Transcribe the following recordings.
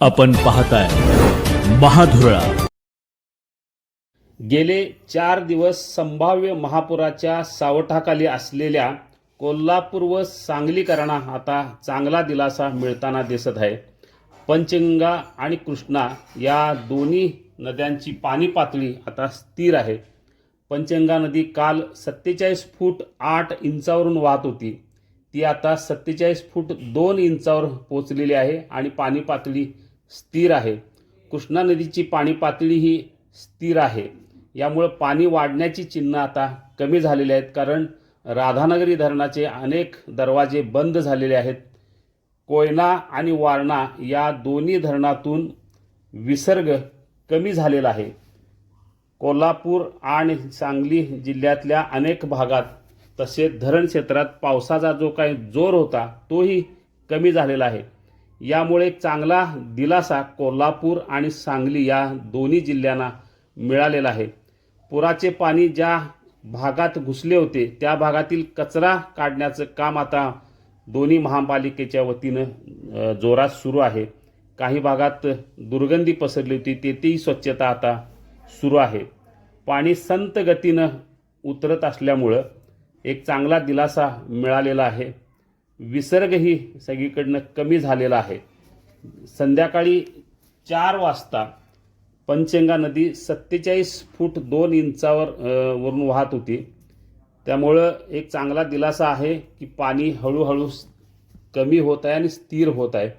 आपण पाहताय महाधुरळा. गेले चार दिवस संभाव्य महापुराच्या सावटाखाली असलेल्या कोल्हापूर व सांगलीकरांना आता चांगला दिलासा मिळताना दिसत आहे. पंचगंगा आणि कृष्णा या दोन्ही नद्यांची पाणी पातळी आता स्थिर आहे. पंचगंगा नदी काल सत्तेचाळीस फूट आठ इंचावरून वाहत होती. ती आता सत्तेचाळीस फूट दोन इंचावर पोचलेली आहे आणि पाणी पातळी स्थिर आहे. कृष्णा नदीची पाणी पातळी ही स्थिर आहे. यामुळं पाणी वाढण्याची चिन्ह आता कमी झालेली आहेत कारण राधानगरी धरणाचे अनेक दरवाजे बंद झालेले आहेत. कोयना आणि वारणा या दोन्ही धरणातून विसर्ग कमी झालेला आहे. कोल्हापूर आणि सांगली जिल्ह्यातल्या अनेक भागात तसेच धरण क्षेत्रात पावसाचा जो काही जोर होता तोही कमी झालेला आहे. यामुळे एक चांगला दिलासा कोल्हापूर आणि सांगली या दोन्ही जिल्ह्यांना मिळालेला आहे. पुराचे पाणी ज्या भागात घुसले होते त्या भागातील कचरा काढण्याचं काम आता दोन्ही महापालिकेच्या वतीनं जोरात सुरू आहे. काही भागात दुर्गंधी पसरली होती तेथेही स्वच्छता आता सुरू आहे. पाणी संत गतीनं उतरत असल्यामुळं एक चांगला दिलासा मिळालेला आहे. विसर्गही सगळीकडनं कमी झालेला आहे. संध्याकाळी चार वाजता पंचगंगा नदी सत्तेचाळीस फूट दोन इंचावर वरून वाहत होती. त्यामुळं एक चांगला दिलासा आहे की पाणी हळूहळू कमी होत आहे आणि स्थिर होत आहे.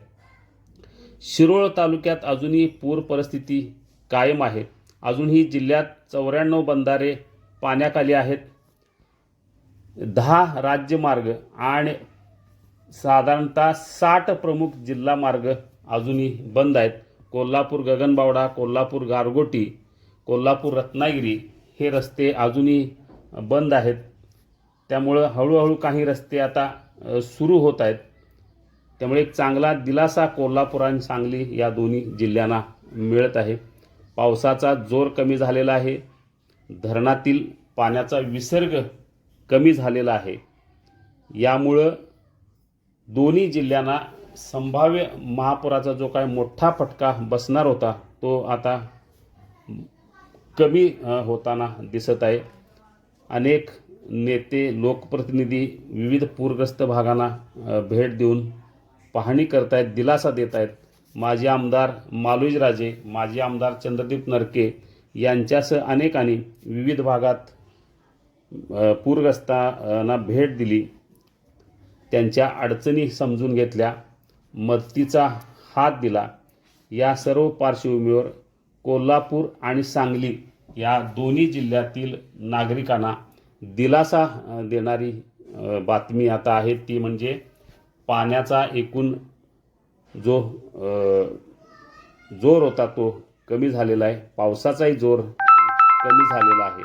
शिरोळ तालुक्यात अजूनही पूर परिस्थिती कायम आहे. अजूनही जिल्ह्यात चौऱ्याण्णव बंधारे पाण्याखाली आहेत. दहा राज्यमार्ग आणि साधारणतः साठ प्रमुख जिल्हा मार्ग अजूनही बंद आहेत. कोल्हापूर गगनबावडा कोल्हापूर गारगोटी कोल्हापूर रत्नागिरी हे रस्ते अजूनही बंद आहेत. त्यामुळं हळूहळू काही रस्ते आता सुरू होत आहेत. त्यामुळे एक चांगला दिलासा कोल्हापूर आणि सांगली या दोन्ही जिल्ह्यांना मिळत आहे. पावसाचा जोर कमी झालेला आहे. धरणातील पाण्याचा विसर्ग कमी झालेला आहे. यामुळं दोन्ही जिल्ह्यांना संभाव्य महापुराचा जो काय मोठा फटका बसणार होता तो आता कमी होताना दिसत आहे. अनेक नेते लोकप्रतिनिधी विविध पूरग्रस्त भागांना भेट देऊन पाहणी करतायत दिलासा देत आहेत माजी आमदार मालुजराजे माजी आमदार चंद्रदीप नरके यांच्यासह अनेकांनी विविध भागात पूरग्रस्तांना भेट दिली. त्यांच्या अडचणी समजून घेतल्या मदतीचा हात दिला. या सर्व पार्श्वभूमीवर कोल्हापूर आणि सांगली या दोन्ही जिल्ह्यातील नागरिकांना दिलासा देणारी बातमी आता आहे. ती म्हणजे पाण्याचा एकूण जो जोर होता तो कमी झालेला आहे. पावसाचाही जोर कमी झालेला आहे.